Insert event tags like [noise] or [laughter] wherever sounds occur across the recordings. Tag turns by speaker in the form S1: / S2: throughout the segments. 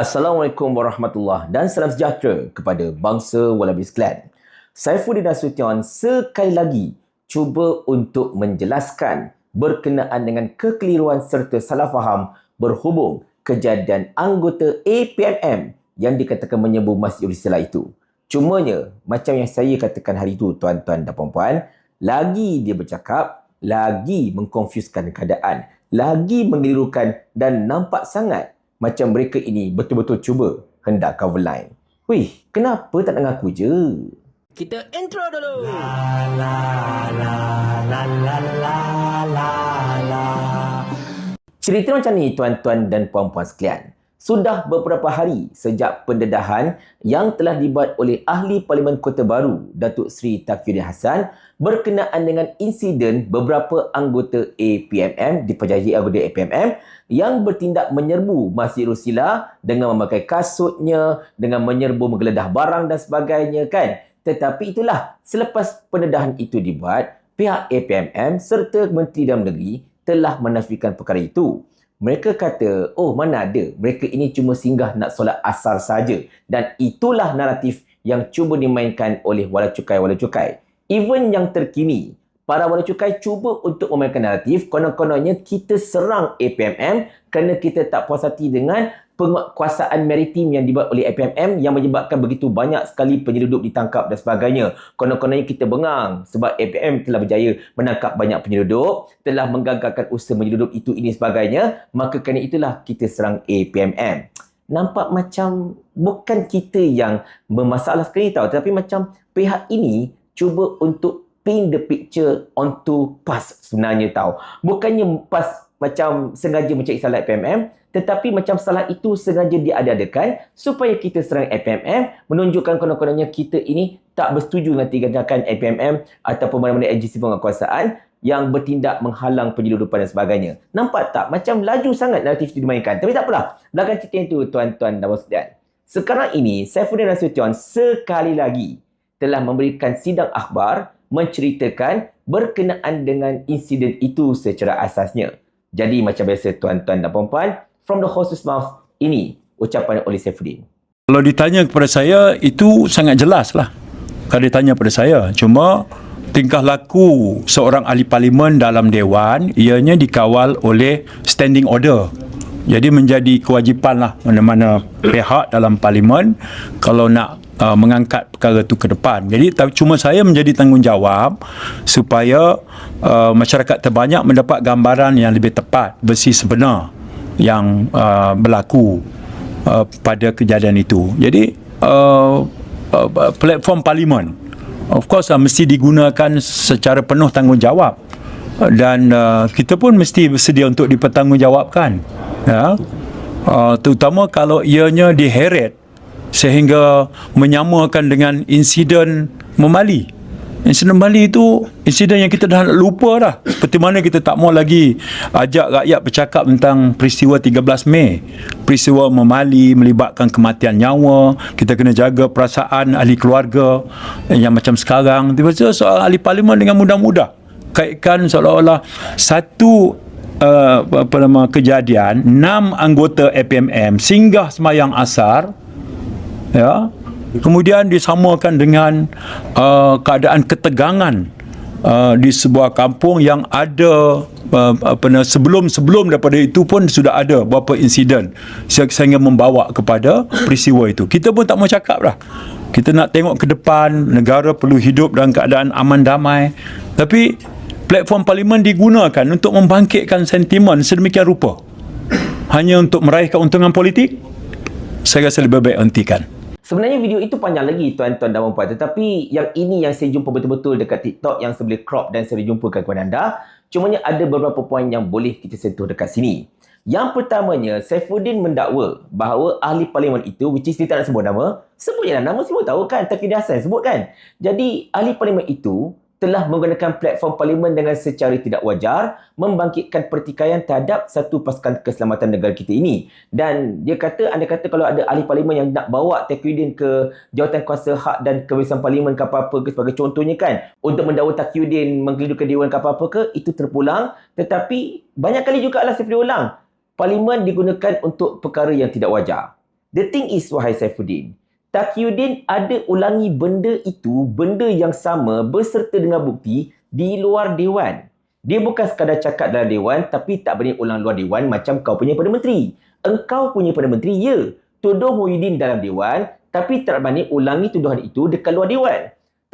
S1: Assalamualaikum warahmatullahi dan salam sejahtera kepada bangsa Wallaby Sekalian. Saifuddin Nasution sekali lagi cuba untuk menjelaskan berkenaan dengan kekeliruan serta salah faham berhubung kejadian anggota APMM yang dikatakan menyebut Masjid Risala itu. Cumanya, macam yang saya katakan hari itu tuan-tuan dan puan-puan, lagi dia bercakap, lagi mengkonfuskan keadaan, lagi mengelirukan dan nampak sangat macam mereka ini betul-betul cuba hendak cover line. Wih, kenapa tak nak ngaku je? Kita intro dulu. La la la la la la la la. Cerita macam ni tuan-tuan dan puan-puan sekalian. Sudah beberapa hari sejak pendedahan yang telah dibuat oleh Ahli Parlimen Kota Baru, Datuk Seri Taqiyuddin Hassan berkenaan dengan insiden beberapa anggota APMM, dipercayai anggota APMM yang bertindak menyerbu Masjid Rusila dengan memakai kasutnya, dengan menyerbu menggeledah barang dan sebagainya kan. Tetapi itulah, selepas pendedahan itu dibuat, pihak APMM serta Menteri Dalam Negeri telah menafikan perkara itu. Mereka kata, oh mana ada, mereka ini cuma singgah nak solat asar saja. Dan itulah naratif yang cuba dimainkan oleh wala cukai-wala cukai. Even yang terkini, para wala cukai cuba untuk memainkan naratif, konon-kononnya kita serang APMM kerana kita tak puas hati dengan penguasaan maritim yang dibuat oleh APMM yang menyebabkan begitu banyak sekali penyelundup ditangkap dan sebagainya. Konon-kononnya kita bengang sebab APM telah berjaya menangkap banyak penyelundup, telah menggagalkan usaha menyelundup itu ini sebagainya, maka kerana itulah kita serang APMM. Nampak macam bukan kita yang bermasalah sekali tahu, tetapi macam pihak ini cuba untuk paint the picture onto PAS sebenarnya tahu. Bukannya PAS macam sengaja mencari salah APMM, tetapi macam salah itu sengaja diadakan supaya kita serang APMM menunjukkan konon-kononnya kita ini tak bersetuju dengan tindakan APMM ataupun mana-mana agensi penguasaan yang bertindak menghalang penyelundupan dan sebagainya. Nampak tak? Macam laju sangat naratif itu dimainkan. Tapi tak apalah. Belakang cerita itu, tuan-tuan dan sekalian. Sekarang ini, Saifuddin Nasution sekali lagi telah memberikan sidang akhbar menceritakan berkenaan dengan insiden itu secara asasnya. Jadi macam biasa tuan-tuan dan puan-puan, from the horse's mouth. Ini ucapan oleh Saifuddin.
S2: Kalau ditanya kepada saya, itu sangat jelas lah. Kalau ditanya kepada saya. Cuma tingkah laku seorang ahli parlimen dalam Dewan, ianya dikawal oleh standing order. Jadi menjadi kewajipan lah mana-mana pihak dalam parlimen kalau nak uh, mengangkat perkara itu ke depan. Jadi cuma saya menjadi tanggungjawab supaya uh, masyarakat terbanyak mendapat gambaran yang lebih tepat, bersih sebenar yang uh, berlaku uh, pada kejadian itu. Jadi uh, uh, platform parlimen of course uh, mesti digunakan secara penuh tanggungjawab dan uh, kita pun mesti bersedia untuk dipertanggungjawabkan ya uh, terutama kalau ianya diheret sehingga menyamakan dengan insiden memali Insiden Bali itu insiden yang kita dah lupa dah. Seperti mana kita tak mau lagi ajak rakyat bercakap tentang peristiwa 13 Mei. Peristiwa memali melibatkan kematian nyawa. Kita kena jaga perasaan ahli keluarga yang macam sekarang. Tiba-tiba soal ahli parlimen dengan mudah-mudah. Kaitkan seolah-olah satu uh, apa nama kejadian enam anggota APMM singgah semayang asar ya. Kemudian disamakan dengan uh, keadaan ketegangan uh, di sebuah kampung yang ada uh, apa sebelum sebelum daripada itu pun sudah ada beberapa insiden. Sehingga membawa kepada peristiwa itu. Kita pun tak mau cakap lah. Kita nak tengok ke depan negara perlu hidup dalam keadaan aman damai. Tapi platform parlimen digunakan untuk membangkitkan sentimen sedemikian rupa. Hanya untuk meraih keuntungan politik saya rasa lebih baik hentikan
S1: Sebenarnya video itu panjang lagi tuan-tuan dan puan tetapi yang ini yang saya jumpa betul-betul dekat TikTok yang saya boleh crop dan saya jumpakan kepada anda. Cumanya ada beberapa poin yang boleh kita sentuh dekat sini. Yang pertamanya, Saifuddin mendakwa bahawa ahli parlimen itu, which is dia tak nak sebut nama, sebut je lah nama semua tahu kan, Taqiyuddin Hassan sebut kan. Jadi ahli parlimen itu telah menggunakan platform parlimen dengan secara tidak wajar membangkitkan pertikaian terhadap satu pasukan keselamatan negara kita ini. Dan dia kata, anda kata kalau ada ahli parlimen yang nak bawa Taqiyuddin ke jawatan kuasa hak dan kebebasan parlimen ke apa-apa ke sebagai contohnya kan, untuk mendakwa Taqiyuddin menggelidukan dewan ke apa-apa ke, itu terpulang. Tetapi banyak kali juga alas saya ulang. Parlimen digunakan untuk perkara yang tidak wajar. The thing is, wahai Saifuddin, Taqiyuddin ada ulangi benda itu, benda yang sama berserta dengan bukti di luar Dewan. Dia bukan sekadar cakap dalam Dewan tapi tak berani ulang luar Dewan macam kau punya Perdana Menteri. Engkau punya Perdana Menteri, ya. Tuduh Muhyiddin dalam Dewan tapi tak berani ulangi tuduhan itu dekat luar Dewan.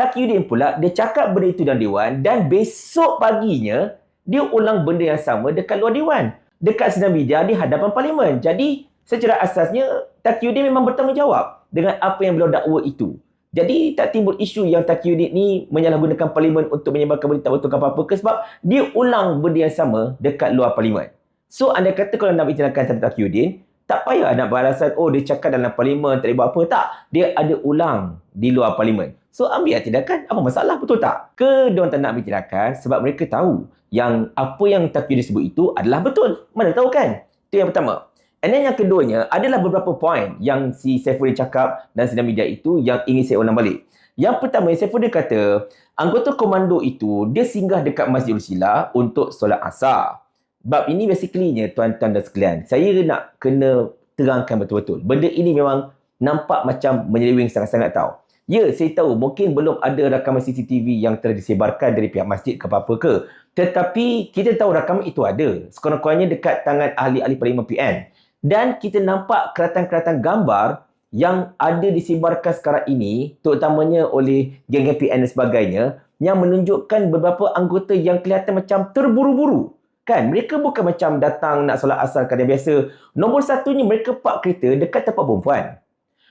S1: Taqiyuddin pula, dia cakap benda itu dalam Dewan dan besok paginya, dia ulang benda yang sama dekat luar Dewan. Dekat sidang media di hadapan Parlimen. Jadi, secara asasnya, Taqiyuddin memang bertanggungjawab dengan apa yang beliau dakwa itu. Jadi tak timbul isu yang Taqiyuddin ni menyalahgunakan parlimen untuk menyebarkan berita betul apa-apa ke sebab dia ulang benda yang sama dekat luar parlimen. So anda kata kalau nak bicarakan tentang Taqiyuddin, tak payah nak beralasan oh dia cakap dalam parlimen tak buat apa. Tak, dia ada ulang di luar parlimen. So ambil tindakan, apa masalah betul tak? Ke diorang tak nak bicarakan sebab mereka tahu yang apa yang Taqiyuddin sebut itu adalah betul. Mana tahu kan? Itu yang pertama. And then yang keduanya adalah beberapa poin yang si Saifuddin cakap dan sidang media itu yang ingin saya ulang balik. Yang pertama, Saifuddin kata anggota komando itu dia singgah dekat Masjidul Sila untuk solat asar. Bab ini basically-nya tuan-tuan dan sekalian. Saya nak kena terangkan betul-betul. Benda ini memang nampak macam menyeleweng sangat-sangat tau. Ya, saya tahu mungkin belum ada rakaman CCTV yang telah disebarkan dari pihak masjid ke apa-apa ke. Tetapi kita tahu rakaman itu ada. Sekurang-kurangnya dekat tangan ahli-ahli Parlimen PN. Dan kita nampak keratan-keratan gambar yang ada disebarkan sekarang ini, terutamanya oleh geng PN dan sebagainya, yang menunjukkan beberapa anggota yang kelihatan macam terburu-buru. Kan? Mereka bukan macam datang nak solat asar kadang biasa. Nombor satunya, mereka park kereta dekat tempat perempuan.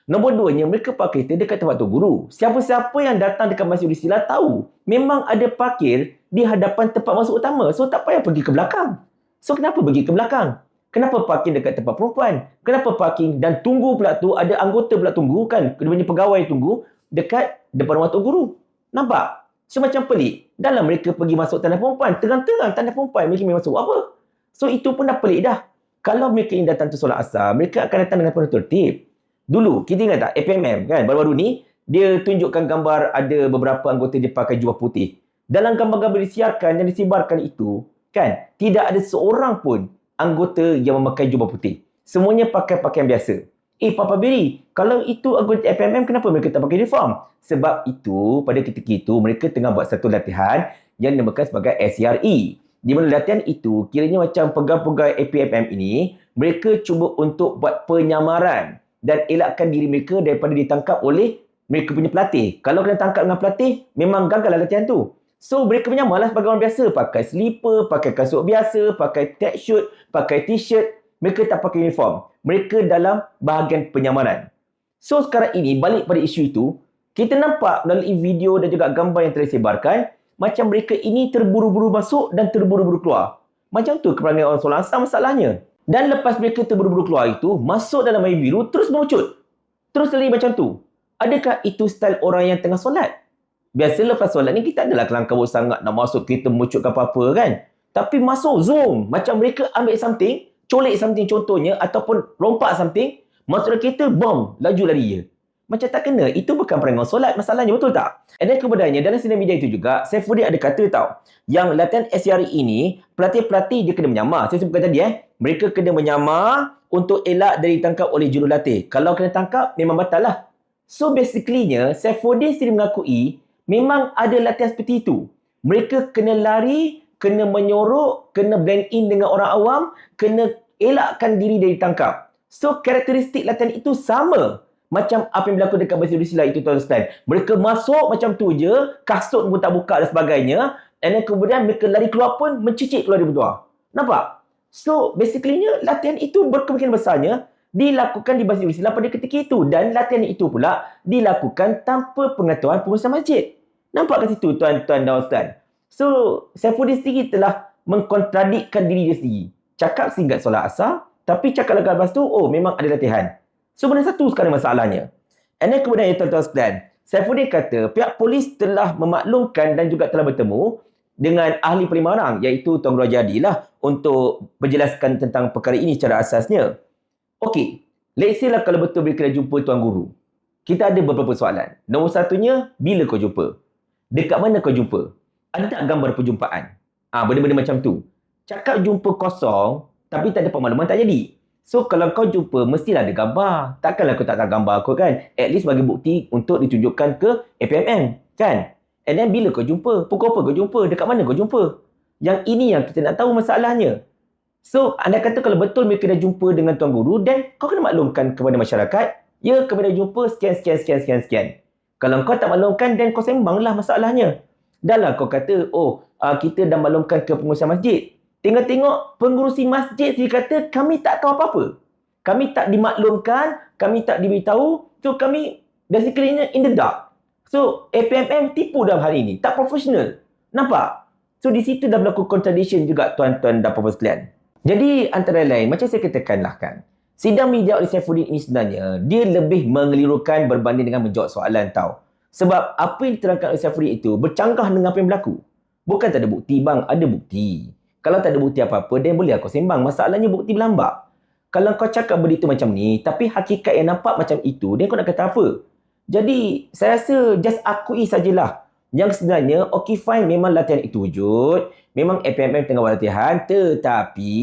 S1: Nombor duanya, mereka park kereta dekat tempat tu guru. Siapa-siapa yang datang dekat Masjid Istilah tahu memang ada parkir di hadapan tempat masuk utama. So, tak payah pergi ke belakang. So, kenapa pergi ke belakang? Kenapa parking dekat tempat perempuan? Kenapa parking dan tunggu pula tu ada anggota pula tunggu kan? Dia punya pegawai tunggu dekat depan rumah Tok Guru. Nampak? So macam pelik. Dalam mereka pergi masuk tanah perempuan. Terang-terang tanah perempuan mereka masuk apa? So itu pun dah pelik dah. Kalau mereka ini datang tu solat asar, mereka akan datang dengan penuh tertib. Dulu, kita ingat tak? APMM kan? Baru-baru ni, dia tunjukkan gambar ada beberapa anggota dia pakai jubah putih. Dalam gambar-gambar disiarkan yang disebarkan itu, kan? Tidak ada seorang pun anggota yang memakai jubah putih. Semuanya pakai pakaian biasa. Eh, Papa Beri, kalau itu anggota FMM, kenapa mereka tak pakai uniform? Sebab itu, pada ketika itu, mereka tengah buat satu latihan yang dinamakan sebagai SCRE. Di mana latihan itu, kiranya macam pegawai-pegawai APFM ini, mereka cuba untuk buat penyamaran dan elakkan diri mereka daripada ditangkap oleh mereka punya pelatih. Kalau kena tangkap dengan pelatih, memang gagal latihan tu. So mereka menyamar lah sebagai orang biasa. Pakai slipper, pakai kasut biasa, pakai tag shoot, pakai t-shirt. Mereka tak pakai uniform. Mereka dalam bahagian penyamaran. So sekarang ini balik pada isu itu. Kita nampak melalui video dan juga gambar yang telah. Macam mereka ini terburu-buru masuk dan terburu-buru keluar. Macam tu keperangan orang solat asal masalahnya. Dan lepas mereka terburu-buru keluar itu, masuk dalam air biru terus mengucut. Terus lari macam tu. Adakah itu style orang yang tengah solat? Biasa lepas solat ni kita adalah kelang kabut sangat nak masuk kita memucuk ke apa-apa kan. Tapi masuk zoom. Macam mereka ambil something, colek something contohnya ataupun lompat something, masuk dalam kereta, bom, laju lari je. Macam tak kena. Itu bukan perangai solat. Masalahnya betul tak? And then kemudiannya dalam sinar media itu juga, Saifuddin ada kata tau. Yang latihan SCRE ini, pelatih-pelatih dia kena menyamar. Saya sebutkan tadi eh. Mereka kena menyamar untuk elak dari tangkap oleh jurulatih. Kalau kena tangkap, memang batal lah. So basically-nya, Saifuddin sendiri mengakui memang ada latihan seperti itu. Mereka kena lari, kena menyorok, kena blend in dengan orang awam, kena elakkan diri dari tangkap. So, karakteristik latihan itu sama. Macam apa yang berlaku dekat Masjid Sila itu tuan tuan Mereka masuk macam tu je, kasut pun tak buka dan sebagainya. And then kemudian mereka lari keluar pun mencicik keluar dari berdua. Nampak? So, basically-nya latihan itu berkemungkinan besarnya dilakukan di Masjid Islam pada ketika itu dan latihan itu pula dilakukan tanpa pengetahuan pengusaha masjid. Nampak kat situ tuan-tuan dan ustaz? So, Saifuddin sendiri telah mengkontradikkan diri dia sendiri. Cakap singkat solat asar, tapi cakap lepas tu, oh memang ada latihan. So, benda satu sekarang masalahnya. And then kemudian tuan-tuan sekalian, Saifuddin kata pihak polis telah memaklumkan dan juga telah bertemu dengan ahli perimaran iaitu Tuan Guru Jadi lah untuk menjelaskan tentang perkara ini secara asasnya. Okey, let's say lah kalau betul mereka dah jumpa Tuan Guru. Kita ada beberapa soalan. Nombor satunya, bila kau jumpa? Dekat mana kau jumpa? Ada tak gambar perjumpaan? Ah, ha, benda-benda macam tu. Cakap jumpa kosong, tapi tak ada pemaluman tak jadi. So kalau kau jumpa mestilah ada gambar. Takkanlah kau tak tahu gambar aku kan? At least bagi bukti untuk ditunjukkan ke APMM kan? And then bila kau jumpa? Pukul apa kau jumpa? Dekat mana kau jumpa? Yang ini yang kita nak tahu masalahnya. So, anda kata kalau betul mereka dah jumpa dengan Tuan Guru, then kau kena maklumkan kepada masyarakat, ya kami dah jumpa sekian, sekian, sekian, sekian, sekian. Kalau kau tak maklumkan, then kau sembanglah masalahnya. Dah lah kau kata, oh, uh, kita dah maklumkan ke pengurusan masjid. Tinggal tengok pengurusi masjid dia kata, kami tak tahu apa-apa. Kami tak dimaklumkan, kami tak diberitahu, so kami basically in the dark. So, APMM tipu dalam hari ini. Tak profesional. Nampak? So, di situ dah berlaku contradiction juga tuan-tuan dan puan sekalian. Jadi, antara lain, macam saya katakanlah kan, sidang media oleh Saifuddin ini sebenarnya, dia lebih mengelirukan berbanding dengan menjawab soalan tau. Sebab apa yang diterangkan oleh Saifuddin itu bercanggah dengan apa yang berlaku. Bukan tak ada bukti, bang. Ada bukti. Kalau tak ada bukti apa-apa, dia boleh aku sembang. Masalahnya bukti berlambak. Kalau kau cakap benda itu macam ni, tapi hakikat yang nampak macam itu, dia kau nak kata apa? Jadi, saya rasa just akui sajalah. Yang sebenarnya, okay fine, memang latihan itu wujud. Memang APMM tengah latihan, tetapi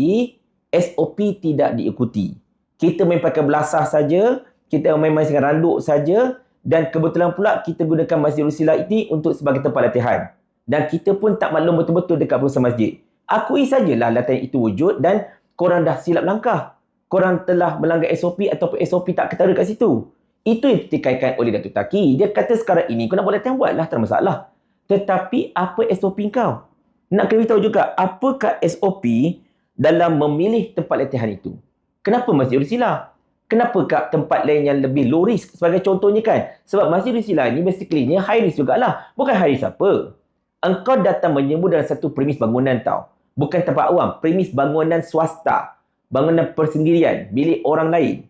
S1: SOP tidak diikuti. Kita main pakai belasah saja, kita main main dengan randuk saja dan kebetulan pula kita gunakan Masjid Rusila ini untuk sebagai tempat latihan. Dan kita pun tak maklum betul-betul dekat pengurusan masjid. Akui sajalah latihan itu wujud dan korang dah silap langkah. Korang telah melanggar SOP ataupun SOP tak ketara kat situ. Itu yang ditekankan oleh Datuk Taki. Dia kata sekarang ini kau nak buat latihan buatlah tak masalah. Tetapi apa SOP kau? Nak kena tahu juga apakah SOP dalam memilih tempat latihan itu. Kenapa Masjid Rusila? Kenapa kat tempat lain yang lebih low risk sebagai contohnya kan? Sebab Masjid Rusila ni basically high risk jugalah. Bukan high risk apa. Engkau datang menyembuh dalam satu premis bangunan tau. Bukan tempat awam. Premis bangunan swasta. Bangunan persendirian. Bilik orang lain.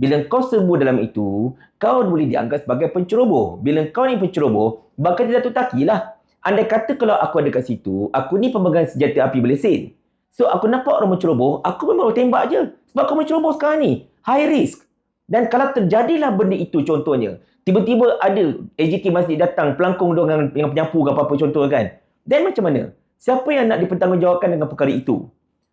S1: Bila kau serbu dalam itu, kau boleh dianggap sebagai penceroboh. Bila kau ni penceroboh, bakal dia Datuk Taki lah. Andai kata kalau aku ada kat situ, aku ni pemegang senjata api berlesen. So, aku nampak orang menceroboh, aku memang tembak je. Sebab kau menceroboh sekarang ni. High risk. Dan kalau terjadilah benda itu contohnya, tiba-tiba ada AJK masjid datang, pelangkung dengan, dengan penyapu ke apa-apa contoh kan. Dan macam mana? Siapa yang nak dipertanggungjawabkan dengan perkara itu?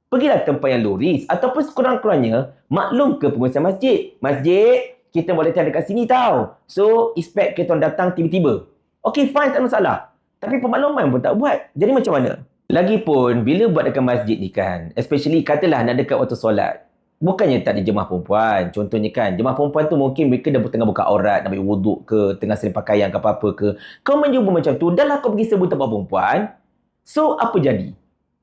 S1: pergilah tempat yang low risk ataupun sekurang-kurangnya maklum ke pengurusan masjid. Masjid, kita boleh latihan dekat sini tau. So, expect kita datang tiba-tiba. Okay, fine, tak masalah. Tapi pemakluman pun tak buat. Jadi macam mana? Lagipun, bila buat dekat masjid ni kan, especially katalah nak dekat waktu solat, bukannya tak ada jemaah perempuan. Contohnya kan, jemaah perempuan tu mungkin mereka dah tengah buka aurat, nak ambil wuduk ke, tengah seling pakaian ke apa-apa ke. Kau menjumpa macam tu, dah lah kau pergi sebut tempat perempuan. So, apa jadi?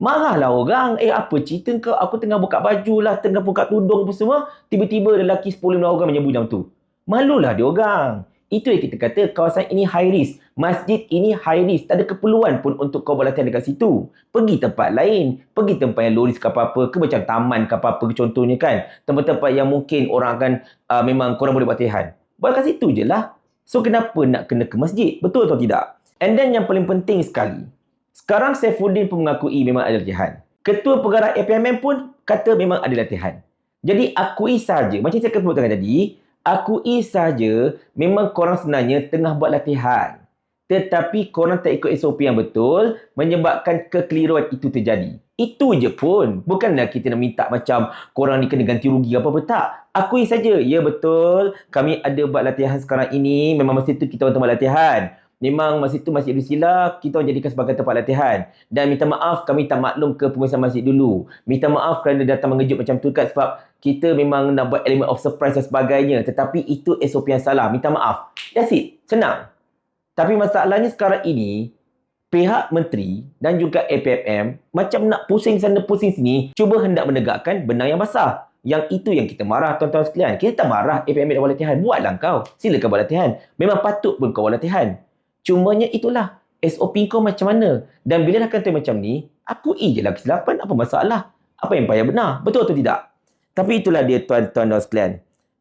S1: Marahlah orang. Eh apa cerita kau? Aku tengah buka baju lah, tengah buka tudung apa semua. Tiba-tiba lelaki 10 orang menyebut macam tu. Malulah dia orang. Itu yang kita kata kawasan ini high risk. Masjid ini high risk. Tak ada keperluan pun untuk kau buat latihan dekat situ. Pergi tempat lain. Pergi tempat yang low risk ke apa-apa. Ke macam taman ke apa-apa contohnya kan. Tempat-tempat yang mungkin orang akan uh, memang korang boleh buat latihan. Buat kat situ je lah. So kenapa nak kena ke masjid? Betul atau tidak? And then yang paling penting sekali. Sekarang Saifuddin pun mengakui memang ada latihan. Ketua Pengarah APMM pun kata memang ada latihan. Jadi akui saja, macam saya katakan tadi, akui saja memang korang sebenarnya tengah buat latihan. Tetapi korang tak ikut SOP yang betul menyebabkan kekeliruan itu terjadi. Itu je pun. Bukanlah kita nak minta macam korang ni kena ganti rugi apa-apa. Tak. Akui saja. Ya betul. Kami ada buat latihan sekarang ini. Memang masa itu kita orang buat latihan. Memang masa itu Masjid Rusila kita orang jadikan sebagai tempat latihan. Dan minta maaf kami tak maklum ke pengurusan masjid dulu. Minta maaf kerana datang mengejut macam tu kan sebab kita memang nak buat element of surprise dan sebagainya. Tetapi itu SOP yang salah. Minta maaf. That's it. Senang. Tapi masalahnya sekarang ini, pihak menteri dan juga APFM macam nak pusing sana pusing sini cuba hendak menegakkan benang yang basah. Yang itu yang kita marah tuan-tuan sekalian. Kita tak marah APM nak buat latihan. Buatlah kau. Silakan buat latihan. Memang patut pun kau buat latihan. Cumanya itulah SOP kau macam mana. Dan bila dah kata macam ni, aku je lah kesilapan. Apa masalah? Apa yang payah benar? Betul atau tidak? Tapi itulah dia tuan-tuan dan sekalian.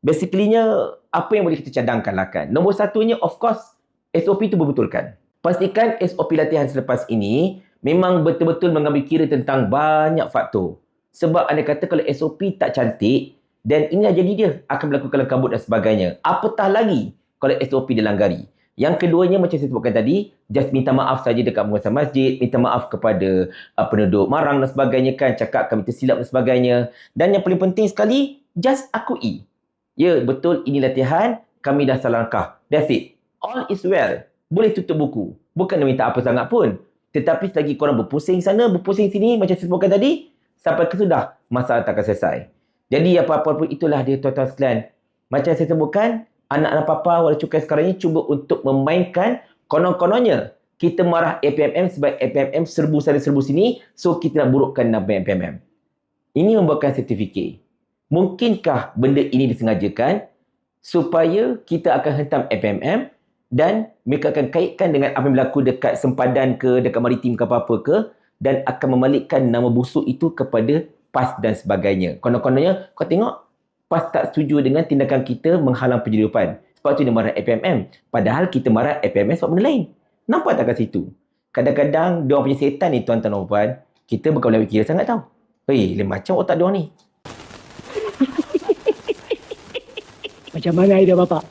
S1: Basically-nya, apa yang boleh kita cadangkan lah kan. Nombor satunya, of course, SOP itu berbetulkan. Pastikan SOP latihan selepas ini memang betul-betul mengambil kira tentang banyak faktor. Sebab anda kata kalau SOP tak cantik, dan inilah jadi dia akan berlaku kelam kabut dan sebagainya. Apatah lagi kalau SOP dilanggari. Yang keduanya macam saya sebutkan tadi, just minta maaf saja dekat penguasa masjid, minta maaf kepada uh, penduduk marang dan sebagainya kan, cakap kami tersilap dan sebagainya. Dan yang paling penting sekali, just akui. Ya, betul ini latihan, kami dah salah langkah. That's it. All is well. Boleh tutup buku. Bukan minta apa sangat pun. Tetapi selagi korang berpusing sana, berpusing sini, macam saya sebutkan tadi, sampai ke sudah, masalah tak akan selesai. Jadi apa-apa pun itulah dia tuan-tuan sekalian. Macam saya sebutkan, anak-anak papa wala cukai sekarang ini cuba untuk memainkan konon-kononnya kita marah APMM sebab APMM serbu sana serbu sini, so kita nak burukkan nama APMM. Ini membuatkan sertifikat. Mungkinkah benda ini disengajakan supaya kita akan hentam FMM dan mereka akan kaitkan dengan apa yang berlaku dekat sempadan ke, dekat maritim ke apa-apa ke dan akan membalikkan nama busuk itu kepada PAS dan sebagainya. Konon-kononnya, kau tengok PAS tak setuju dengan tindakan kita menghalang penyeludupan. Sebab tu dia marah FMM. Padahal kita marah FMM sebab benda lain. Nampak tak kat situ? Kadang-kadang dia punya setan ni tuan-tuan dan puan, kita bukan boleh fikir sangat tau. Hei, lain macam otak dia ni. [laughs]
S3: Macam mana idea bapak?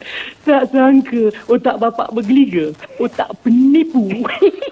S3: Tak sangka otak bapak bergeliga. Otak penipu. [laughs]